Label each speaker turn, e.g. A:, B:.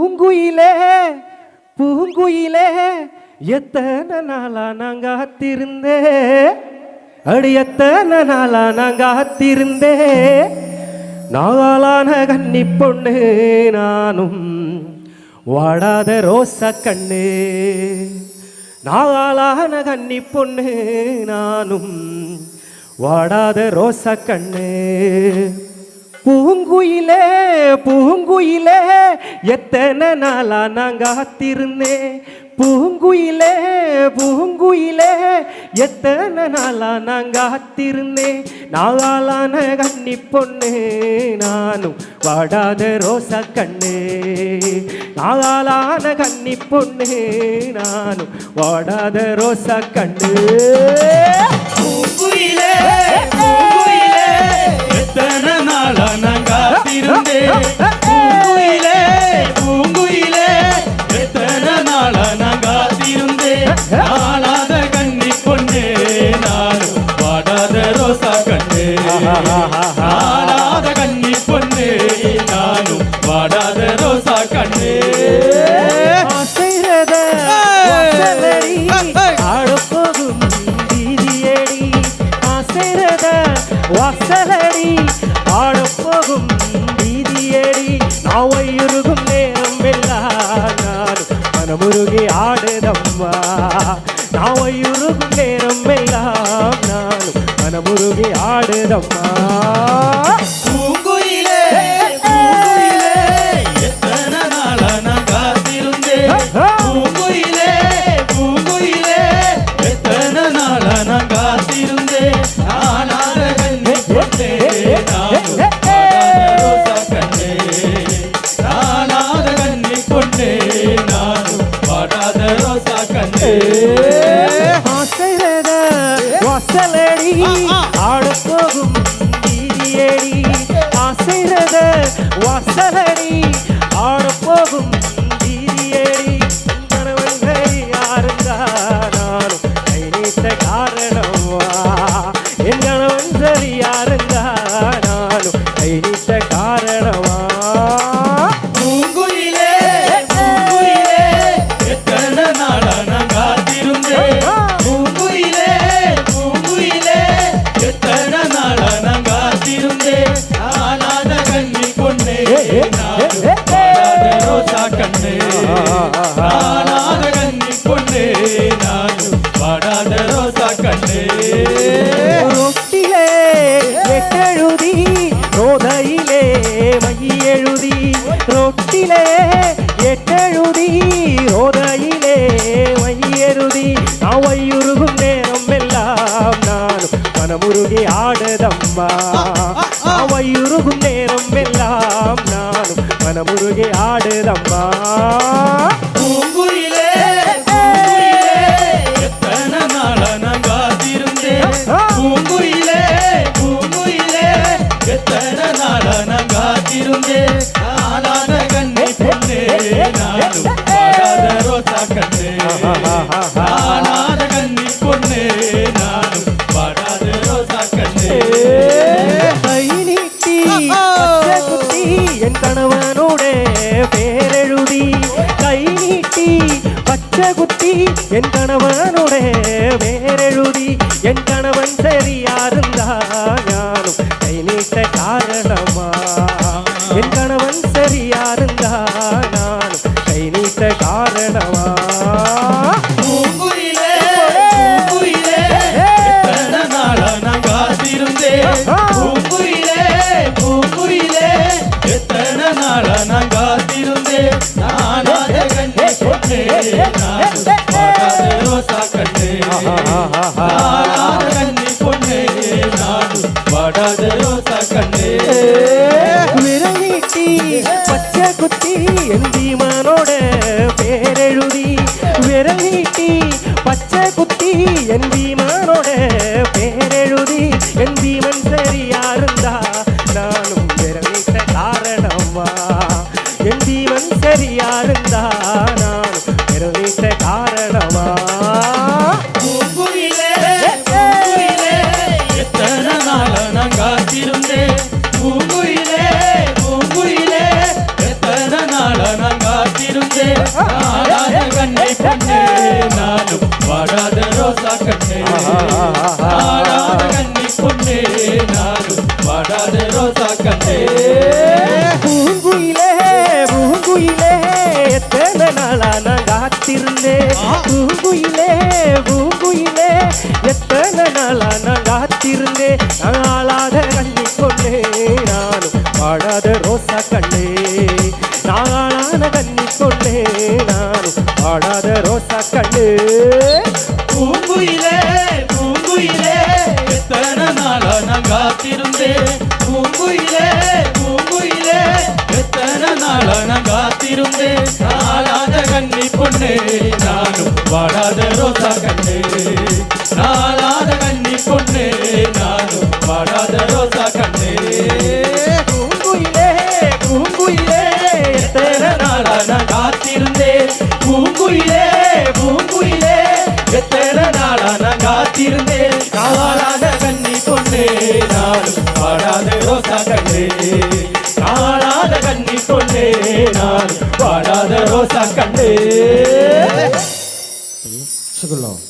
A: பூங்குயிலே பூங்குயிலே எத்தனை நாளா நாங்க காத்திருந்தே? அடி எத்தனை நாளா நாங்க காத்திருந்தே? நாளான கன்னி பொண்ணு நானும் வாடாத ரோச கண்ணு. நாளான கன்னி பொண்ணு நானும் வாடாத ரோச கண்ணு. பூங்குயிலே பூங்குயிலே எத்தனை நாளா நான் காத்திருந்தேன் பூங்குயிலே பூங்குயிலே எத்தனை நாளா நான் காத்திருந்தேன் நாளான கண்ணி பொண்ணு நானும் வாடாத ரோசா கண்ணு. நாளான கண்ணி
B: பொண்ணு நானும் வாடாத ரோசா கண்ணு.
A: பூங்குயிலே, வாசலடி ஆடப்போகும் வீதியடி நாவையுருகும் நேரம் எல்லாம் நான் மனமுருகி ஆடுதம்மா நாவையுருகும் நேரம் எல்லாம் நான் மனமுருகி ஆடுதம்மா. வாசலடி
B: பொண்ணே, நானும் வாடாத ரோசா கண்ணே.
A: ரொட்டிலே எட்டெழுதி ரோதையிலே மையெழுதி. ரொட்டிலே எட்டெழுதி ரோதையிலே மையெழுதி. அவையுருகும் நேரம் எல்லாம் நானும் மனமுருகி ஆடுதம்மா. அவையுருகும் நேரம் எல்லாம் நானும் மனமுருகி ஆடுதம்மா.
B: பூங்குயிலே, பூங்குயிலே, பூங்குயிலே, பூங்குயிலே, எத்தனை நாளா நான் காத்திருந்தேன். நானாத கன்னிப் பொண்ணே, நானும் வாடாத ரோசா கண்ணே. பொண்ணே, நானும் வாடாத ரோசா கண்ணே.
A: கை நீட்டி பச்சை குத்தி என் கணவனோட பேரெழுதி கை நீட்டி பச்சை குத்தி என் கணவனோட பேரெழுதி என் கணவன் சரியா இருந்தா ஞானும் கை நீட்ட காரணமா? என் கணவன் சரியா இருந்தா நானும் கை நீட்ட காரணமா? விரல் நீட்டி பச்சை குத்தி என் பேரெழுதி. விரல் நீட்டி பச்சை குத்தி என் தீமனோட பேரெழுதி. என் பீமன்
B: பூங்குயிலே பூங்குயிலே எத்தனை நாளா நான் காத்திருந்தே நான்
A: ஆளாத கண்ணி கொண்டே நானும் பாடாத ரோசா கண்ணே. நான் ஆளான கண்ணி கொண்டே நானும் பாடாத ரோசா கண்ணே.
B: பூங்குயிலே பூங்குயிலே எத்தனை நாளா நான் காத்திருந்தே பூங்குயிலே பூங்குயிலே எத்தனை நாளா நான் காத்திருந்தே நாளா கண்ணி பொண்ணு நானும் வாடாத ரோசா கண்ணு. நாளாத கண்ணி பொண்ணு நானும் வாடாத ரோசா கண்ணு.
A: பூங்குயிலே பூங்குயிலே
B: எத்தனை நாளா நான் காத்திருந்தேன். பூங்குயிலே பூங்குயிலே எத்தனை நாளா நான் காத்திருந்தேன். நானும்